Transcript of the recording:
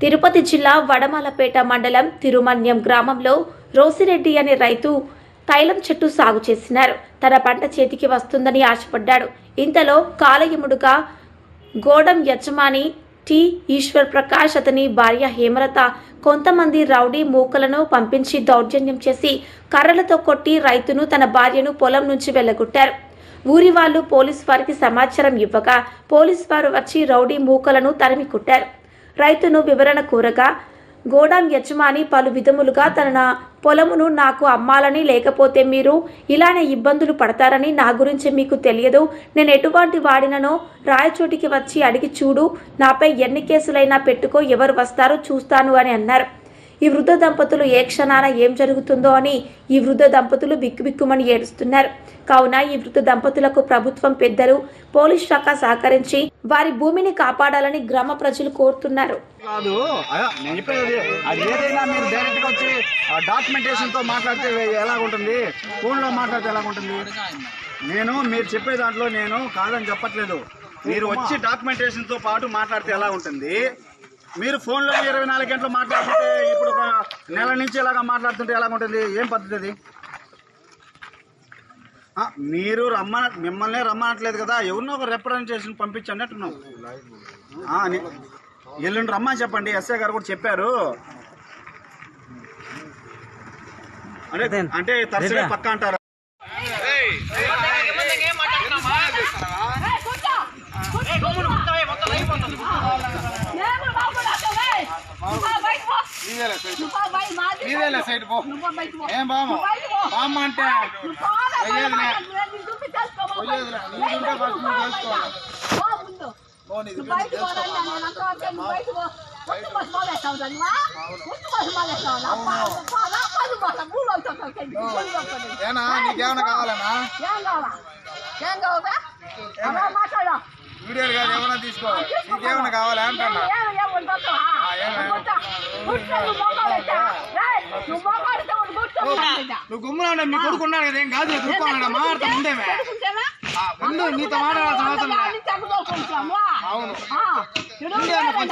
తిరుపతి జిల్లా వడమాలపేట మండలం తిరుమన్యం గ్రామంలో రోసిరెడ్డి అనే రైతు తైలం చెట్టు సాగు చేసినారు. తన పంట చేతికి వస్తుందని ఆశపడ్డాడు. ఇంతలో కాలయముడుగా గోడం యజమాని టి ఈశ్వర్ ప్రకాష్ అతని భార్య హేమలత కొంతమంది రౌడీ మూకలను పంపించి దౌర్జన్యం చేసి కర్రలతో కొట్టి రైతును తన భార్యను పొలం నుంచి వెళ్ళగొట్టారు. ఊరి వాళ్ళు పోలీస్ వారికి సమాచారం ఇవ్వగా పోలీస్ వారు వచ్చి రౌడీ మూకలను తరిమి కొట్టారు రైతును వివరణ కోరగా గోడాం యజమాని పలు విధములుగా తన పొలమును నాకు అమ్మాలని లేకపోతే మీరు ఇలానే ఇబ్బందులు పడతారని నా గురించి మీకు తెలియదు. నేను ఎటువంటి వాడిననో రాయచోటికి వచ్చి అడిగి చూడు నాపై ఎన్ని కేసులైనా పెట్టుకో ఎవరు వస్తారో చూస్తాను అని అన్నారు. ఈ వృద్ధ దంపతులు ఏ క్షణాన ఏం జరుగుతుందో అని ఈ వృద్ధ దంపతులు బిక్కుబిక్కుమని ఏడుస్తున్నారు. కావున ఈ వృద్ధ దంపతులకు ప్రభుత్వం పెద్దలు పోలీస్ శాఖ సహకరించి వారి భూమిని కాపాడాలని గ్రామ ప్రజలు కోరుతున్నారు. కాదు ఏదైనా మీరు వచ్చి మాట్లాడితే ఎలా ఉంటుంది మాట్లాడితే నేను మీరు చెప్పే దాంట్లో నేను కాదని చెప్పట్లేదు. మీరు వచ్చి డాక్యుమెంటేషన్తో పాటు మాట్లాడితే ఎలా ఉంటుంది? మీరు ఫోన్లో ఇరవై నాలుగు గంటలు మాట్లాడుతుంటే ఇప్పుడు ఒక నెల నుంచి ఇలాగా మాట్లాడుతుంటే ఎలా ఉంటుంది? ఏం పద్ధతి అది? మీరు రమ్మన మిమ్మల్ని రమ్మనట్లేదు కదా. ఎవరినో ఒక రిప్రజెంటేషన్ పంపించండి అంటున్నాం ఎల్లుండి రమ్మని చెప్పండి. ఎస్ఐ గారు కూడా చెప్పారు. అంటే అంటే తరచుగా పక్క అంటారు. ఏం బామ్మ? బామ్మ అంటే పోయేదిలే. పోయేదిలే. నీకుంటే ఫస్ట్ నువ్వు తెలుసుకోవాలి. ఓ, నీకు ఏనా? నీకేమైనా కావాలనా? వీడియోలు కాదు ఏమైనా తీసుకో. నీకేమైనా కావాలా అంటున్నా. నువ్వు గుమ్మలో ఉండే మీ కొడుకు ఉన్నాడు కదా ఏం కాదు చూసుకోవాలన్నా మాట్లాడతా ఉండేమే ముందు నీతో మాట్లాడాల్సిన అవసరం లేదు. అవును. అవును